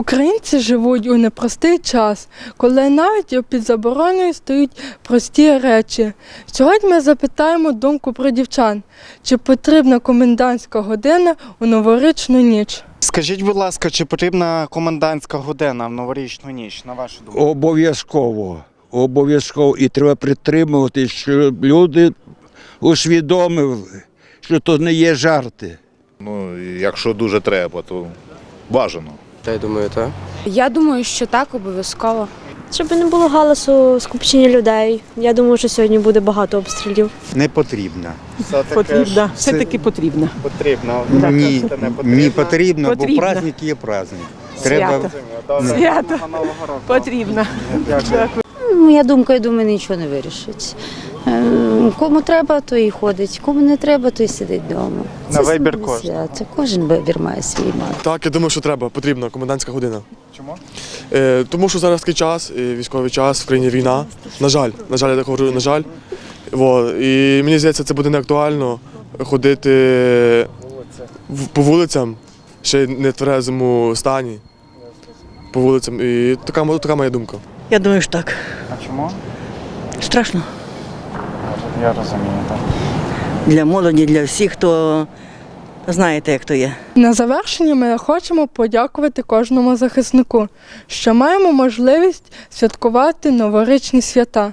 Українці живуть у непростий час, коли навіть під забороною стоять прості речі. Сьогодні ми запитаємо думку про дівчан, чи потрібна комендантська година у новорічну ніч. Скажіть, будь ласка, чи потрібна комендантська година в новорічну ніч, на вашу думку? Обов'язково. Обов'язково. І треба підтримувати, щоб люди усвідомили, що то не є жарти. Ну, якщо дуже треба, то бажано. Та я думаю, так. Я думаю, що так обов'язково. Щоб не було галасу скупчення людей. Я думаю, що сьогодні буде багато обстрілів. Не потрібна. Потрібна, все-таки потрібна. Потрібно. Ні, не потрібно, бо Потрібна. праздник є праздник. Треба Свято. Свято. Потрібна. Моя думка, я думаю, нічого не вирішить. Е, Кому треба, то і ходить, кому не треба, то і сидить вдома. На вибір свої кожного. свята. Кожен вибір має свій мати. Так, я думаю, що треба, потрібна комендантська година. Чому? Е, тому що зараз такий час, і військовий час, в країні війна. На жаль, на жаль, я так говорю, на жаль. Во. І мені здається, це буде не актуально ходити в- по вулицям, ще й не в тверезому стані. По вулицям. І така, мо- така моя думка. Я думаю, що так. А чому? Страшно. Я розумію, так. Для молоді, для всіх, хто знаєте, як то є. На завершення ми хочемо подякувати кожному захиснику, що маємо можливість святкувати новорічні свята.